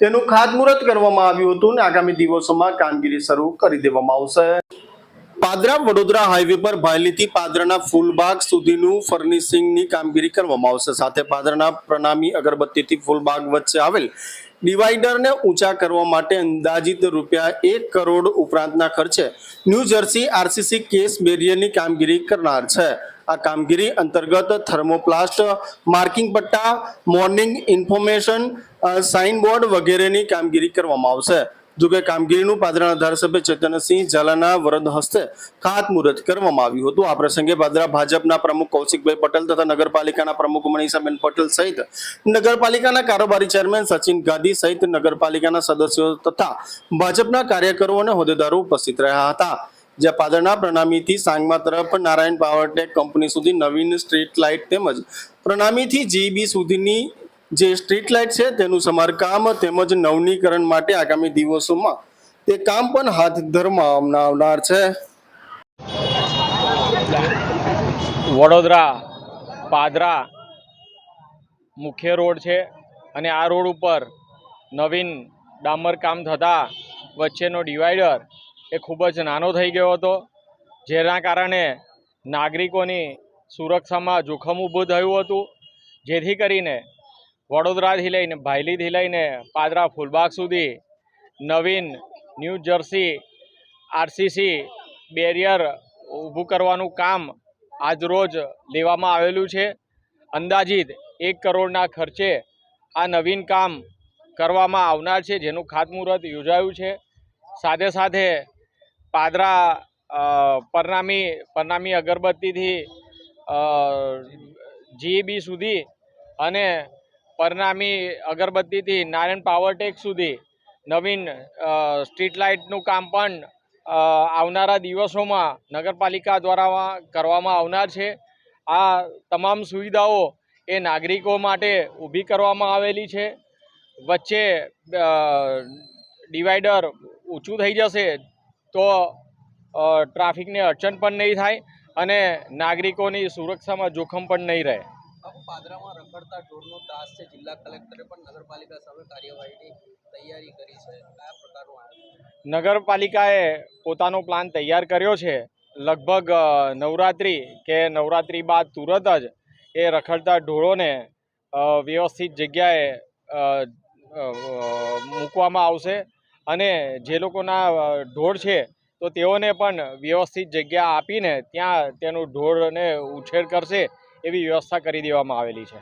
તેનું ખાતમુહૂર્ત કરવામાં આવ્યું હતું આગામી દિવસોમાં કામગીરી શરૂ કરી દેવામાં આવશે. પાદરા વડોદરા હાઈવે પર ભાયલીથી પાદરાના ફૂલબાગ સુધીનું ફર્નિશિંગની કામગીરી કરવામાં આવશે. સાથે પાદરાના પ્રણામી અગરબત્તીથી ફૂલબાગ વચ્ચે આવેલ ડિવાઈડરને ઊંચા કરવા માટે અંદાજિત રૂપિયા એક કરોડ ઉપરાંતના ખર્ચે ન્યૂ જર્સી આરસીસી કેસ બેરિયરની કામગીરી કરનાર છે. આ કામગીરી અંતર્ગત થર્મોપ્લાસ્ટ, માર્કિંગ પટ્ટા, મોર્નિંગ ઇન્ફોર્મેશન સાઇન બોર્ડ વગેરેની કામગીરી કરવામાં આવશે. જોકે કામગીરીનું પાદરાના ધારાસભ્ય ચેતનસિંહ ઝાલાના વરદ હસ્તે ખાતમુહૂર્ત કરવામાં આવ્યું હતું. આ પ્રસંગે પાદરા ભાજપના પ્રમુખ કૌશિકભાઈ પટેલ તથા નગરપાલિકાના પ્રમુખ મનીષાબેન પટેલ સહિત નગરપાલિકાના કારોબારી ચેરમેન સચિન ગાંધી સહિત નગરપાલિકાના સદસ્યો તથા ભાજપના કાર્યકરો અને હોદ્દેદારો ઉપસ્થિત રહ્યા હતા. જ્યાં પાદરના પ્રણામીથી સાંગમા તરફ નારાયણ પાવરટેક કંપની સુધી નવીન સ્ટ્રીટ લાઇટ તેમજ પ્રણામીથી જીબી સુધીની જે સ્ટ્રીટ લાઇટ છે, તેનું સમારકામ તેમજ નવનીકરણ માટે આગામી દિવસોમાં તે કામ પણ હાથ ધરવામાં આવનાર છે. વડોદરા, પાદરા મુખ્ય રોડ છે અને આ રોડ ઉપર નવીન ડામર કામ થતાં વચ્ચેનો ડિવાઈડર એ ખૂબ જ નાનો થઈ ગયો હતો, જેના કારણે નાગરિકોની સુરક્ષામાં જોખમ ઊભું થયું હતું. જેથી કરીને વડોદરાથી લઈને ભાયલીથી લઈને પાદરા, ફૂલબાગ સુધી નવીન ન્યૂ જર્સી આરસીસી બેરિયર ઊભું કરવાનું કામ આજરોજ લેવામાં આવેલું છે. અંદાજિત એક કરોડના ખર્ચે આ નવીન કામ કરવામાં આવનાર છે, જેનું ખાતમુહૂર્ત યોજાયું છે. સાથે સાથે પાદરા પરનામી પરનામી અગરબત્તીથી જીબી સુધી અને પરનામી અગરબત્તીથી નારાયણ પાવરટેક સુધી નવીન સ્ટ્રીટ લાઇટનું કામ પણ આવનારા દિવસોમાં નગરપાલિકા દ્વારા કરવામાં આવનાર છે. આ તમામ સુવિધાઓ એ નાગરિકો માટે ઊભી કરવામાં આવેલી છે. વચ્ચે ડિવાઈડર ઊંચું થઈ જશે તો ટ્રાફિકને અડચણ પણ નહીં થાય અને નાગરિકોની સુરક્ષામાં જોખમ પણ નહીં રહે. પાદરામાં રખડતા ઢોરનો ત્રાસ છે. જિલ્લા કલેક્ટરે પણ નગરપાલિકા સામે કાર્યવાહીની તૈયારી કરી છે. કયા પ્રકારનું નગરપાલિકાએ પોતાનો પ્લાન તૈયાર કર્યો છે. લગભગ નવરાત્રિ કે નવરાત્રિ બાદ તુરત જ એ રખડતા ઢોરોને વ્યવસ્થિત જગ્યાએ મૂકવામાં આવશે. અને જે લોકોના ઢોળ છે, તો તેઓને પણ વ્યવસ્થિત જગ્યા આપીને ત્યાં તેનું ઢોરને ઉછેર કરશે. એવી વ્યવસ્થા કરી દેવામાં આવેલી છે.